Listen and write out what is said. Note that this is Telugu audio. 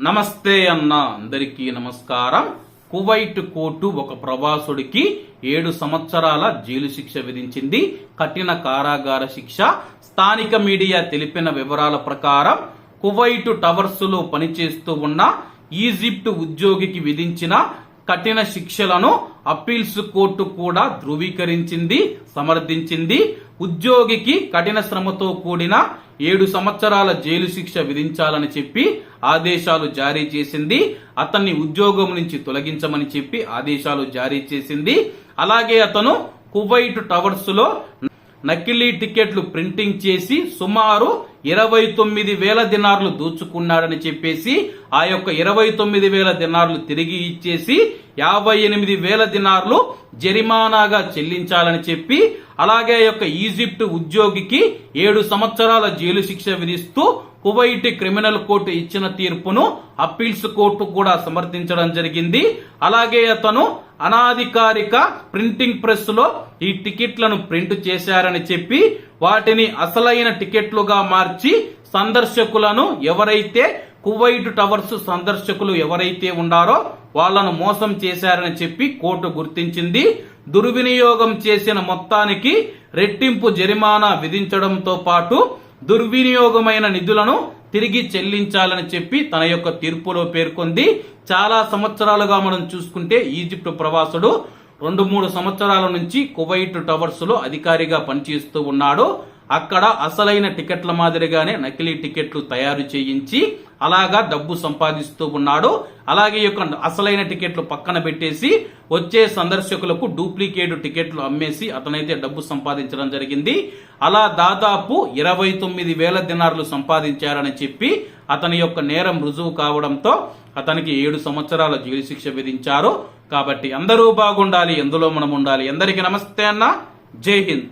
నమస్తే అన్న అందరికీ నమస్కారం. కువైట్ కోర్టు ఒక ప్రవాసుడికి ఏడు సంవత్సరాల జైలు శిక్ష విధించింది. కఠిన కారాగార శిక్ష. స్థానిక మీడియా తెలిపిన వివరాల ప్రకారం కువైట్ టవర్స్లో పనిచేస్తూ ఉన్న ఈజిప్ట్ ఉద్యోగికి విధించిన కఠిన శిక్షలను అప్పీల్స్ కోర్టు కూడా ధృవీకరించింది సమర్థించింది. ఉద్యోగికి కఠిన శ్రమతో కూడిన ఏడు సంవత్సరాల జైలు శిక్ష విధించాలని చెప్పి ఆదేశాలు జారీ చేసింది. అతన్ని ఉద్యోగం నుంచి తొలగించమని చెప్పి ఆదేశాలు జారీ చేసింది. అలాగే అతను కువైట్ టవర్స్లో నకిలీ టికెట్లు ప్రింటింగ్ చేసి సుమారు ఇరవై తొమ్మిది వేల దినార్లు దోచుకున్నాడని చెప్పేసి ఆ యొక్క ఇరవై తొమ్మిది వేల దినార్లు తిరిగి ఇచ్చేసి యాభై ఎనిమిది వేల దినార్లు జరిమానాగా చెల్లించాలని చెప్పి అలాగే ఆ యొక్క ఈజిప్ట్ ఉద్యోగికి ఏడు సంవత్సరాల జైలు శిక్ష విధిస్తూ కువైట్ క్రిమినల్ కోర్టు ఇచ్చిన తీర్పును అప్పీల్స్ కోర్టు కూడా సమర్థించడం జరిగింది. అలాగే అతను అనాధికారిక ప్రింటింగ్ ప్రెస్లో ఈ టికెట్లను ప్రింట్ చేశారని చెప్పి వాటిని అసలైన టికెట్లుగా మార్చి సందర్శకులను ఎవరైతే కువైట్ టవర్స్ సందర్శకులు ఎవరైతే ఉన్నారో వాళ్ళను మోసం చేశారని చెప్పి కోర్టు గుర్తించింది. దుర్వినియోగం చేసిన మొత్తానికి రెట్టింపు జరిమానా విధించడంతో పాటు దుర్వినియోగమైన నిధులను తిరిగి చెల్లించాలని చెప్పి తన యొక్క తీర్పులో పేర్కొంది. చాలా సంవత్సరాలుగా మనం చూసుకుంటే ఈజిప్ట్ ప్రవాసుడు రెండు మూడు సంవత్సరాల నుంచి కువైట్ టవర్స్లో అధికారిగా పనిచేస్తూ ఉన్నాడు. అక్కడ అసలైన టికెట్ల మాదిరిగానే నకిలీ టికెట్లు తయారు చేయించి అలాగా డబ్బు సంపాదిస్తూ ఉన్నాడు. అలాగే యొక్క అసలైన టికెట్లు పక్కన పెట్టేసి వచ్చే సందర్శకులకు డూప్లికేట్ టికెట్లు అమ్మేసి అతనైతే డబ్బు సంపాదించడం జరిగింది. అలా దాదాపు ఇరవై తొమ్మిది వేల దినార్లు సంపాదించారని చెప్పి అతని యొక్క నేరం రుజువు కావడంతో అతనికి ఏడు సంవత్సరాల జైలు శిక్ష విధించారు. కాబట్టి అందరూ బాగుండాలి ఎందులో మనం ఉండాలి? ఎందరికీ నమస్తే అన్న. జై హింద్.